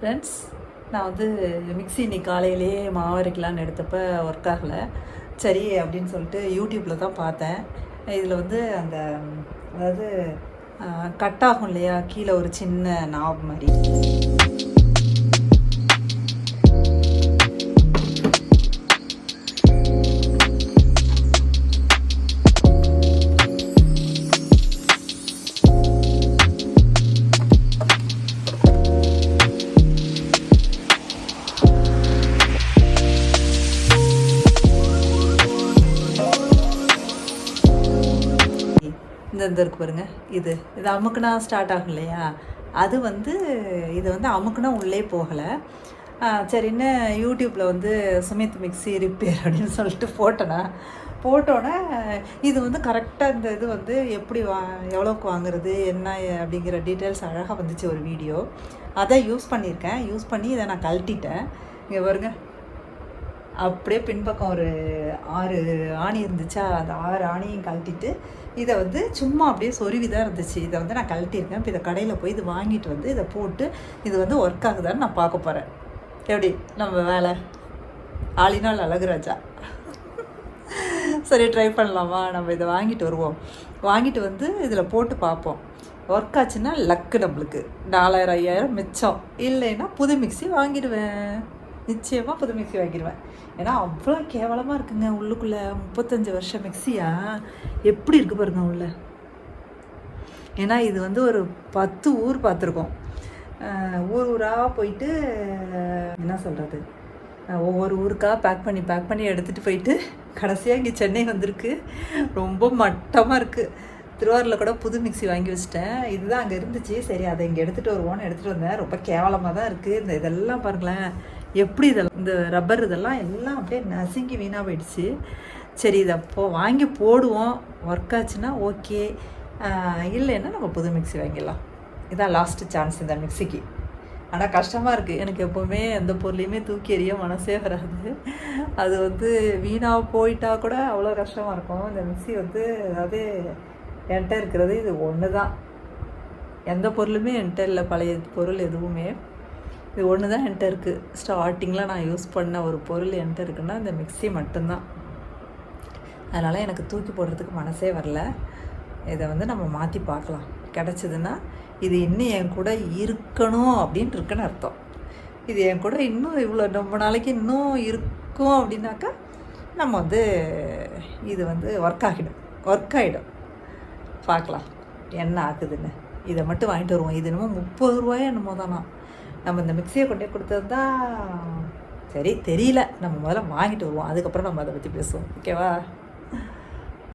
Friends நான் வந்து mixie இன்னைக்கு காலையிலேயே மாவு அரைக்கலான்னு எடுத்தப்ப ஒர்க் ஆகலை. சரி அப்படின்னு சொல்லிட்டு யூடியூப்பில் தான் பார்த்தேன். இதில் வந்து அந்த அதாவது கட் ஆகும் இல்லையா? கீழே ஒரு சின்ன நாப் மாதிரி. இந்த இந்த இருக்கு பாருங்க. இது இது அமுக்குனா ஸ்டார்ட் ஆகும் இல்லையா? அது வந்து இது வந்து அமுக்குனா உள்ளே போகலை. சரின்னு யூடியூப்பில் வந்து சுமித் மிக்ஸி ரிப்பேர் அப்படின்னு சொல்லிட்டு போட்டேனா? போட்டோன்னே இது வந்து கரெக்டாக இந்த இது வந்து எப்படி வா எவ்வளோக்கு வாங்குறது என்ன அப்படிங்கிற டீட்டெயில்ஸ் அழகாக வந்துச்சு ஒரு வீடியோ அதை யூஸ் பண்ணியிருக்கேன். யூஸ் பண்ணி இதை நான் கழட்டிட்டேன். இங்கே பாருங்க. அப்படியே பின்பக்கம் ஒரு ஆறு ஆணி இருந்துச்சா அந்த ஆறு ஆணியும் கழட்டிட்டு இதை வந்து சும்மா அப்படியே சொருவி தான் இருந்துச்சு. இதை வந்து நான் கழட்டியிருக்கேன். இப்போ இதை கடையில் போய் இது வாங்கிட்டு வந்து இதை போட்டு இது வந்து ஒர்க் ஆகுதான்னு நான் பார்க்க போகிறேன் எப்படி? நம்ம வேலை? ஆளினால் அழகுராஜா. சரி ட்ரை பண்ணலாமா? நம்ம இதை வாங்கிட்டு வருவோம். வாங்கிட்டு வந்து இதில் போட்டு பார்ப்போம். ஒர்க் ஆச்சுன்னா லக்கு நம்மளுக்கு. நாலாயிரம் ஐயாயிரம் மிச்சம். இல்லைன்னா புது மிக்ஸி வாங்கிடுவேன். நிச்சயமாக புது மிக்ஸி வாங்கிடுவேன் ஏன்னா அவ்வளோ கேவலமாக இருக்குங்க உள்ளுக்குள்ளே முப்பத்தஞ்சு வருஷம் மிக்ஸியா? எப்படி இருக்கு பாருங்க உள்ள. ஏன்னா இது வந்து ஒரு பத்து ஊர் பார்த்துருக்கோம். ஊர் ஊராக போயிட்டு என்ன சொல்கிறது ஒவ்வொரு ஊருக்காக பேக் பண்ணி பேக் பண்ணி எடுத்துகிட்டு போயிட்டு கடைசியாக இங்கே சென்னை வந்திருக்கு. ரொம்ப மட்டமாக இருக்குது திருவாரூரில் கூட புது மிக்ஸி வாங்கி வச்சிட்டேன். இதுதான் அங்கே இருந்துச்சு. சரி அதை இங்கே எடுத்துகிட்டு வருவோன்னு எடுத்துகிட்டு வந்தேன். ரொம்ப கேவலமாக தான் இருக்குது இந்த இதெல்லாம் பாருங்களேன். எப்படி இதெல்லாம் இந்த ரப்பர் இதெல்லாம் எல்லாம் அப்படியே நசுங்கி வீணாக போயிடுச்சு. சரி இதை போ வாங்கி போடுவோம். ஒர்க் ஆச்சுன்னா ஓகே இல்லைன்னா நம்ம புது மிக்ஸி வாங்கிடலாம். இதான் லாஸ்ட்டு சான்ஸ் இந்த மிக்ஸிக்கு ஆனால் கஷ்டமாக இருக்குது எனக்கு எப்போவுமே எந்த பொருளையுமே தூக்கி எறிய மனசே வராது. அது வந்து வீணாக போயிட்டா கூட அவ்வளோ கஷ்டமாக இருக்கும். இந்த மிக்ஸி வந்து அதாவது என்கிட்ட இருக்கிறது இது ஒன்று தான் எந்த பொருளுமே என்கிட்ட இல்லை. பழைய பொருள் எதுவுமே. இது ஒன்று தான் என்கிட்ட இருக்குது ஸ்டார்டிங்கில் நான் யூஸ் பண்ண ஒரு பொருள் என்கிட்ட இருக்குன்னா இந்த மிக்ஸி மட்டும்தான். அதனால் எனக்கு தூக்கி போடுறதுக்கு மனசே வரல. இதை வந்து நம்ம மாற்றி பார்க்கலாம். கிடச்சிதுன்னா இது இன்னும் என் கூட இருக்கணும் அப்படின்ட்டு இருக்குன்னு அர்த்தம். இது என் கூட இன்னும் இவ்வளோ ரொம்ப நாளைக்கு இன்னும் இருக்கும் அப்படின்னாக்கா நம்ம வந்து இது வந்து ஒர்க் ஆகிடும். ஒர்க் ஆகிடும் பார்க்கலாம். என்ன ஆகுதுன்னு. இதை மட்டும் வாங்கிட்டு வருவோம். இது என்னமோ முப்பது ரூபாயோ என்னமோ தானா நம்ம இந்த மிக்சியை கொண்டே கொடுத்தது தான் சரி தெரியல. நம்ம முதல்ல வாங்கிட்டு வருவோம். அதுக்கப்புறம் நம்ம அதை பற்றி பேசுவோம். ஓகேவா?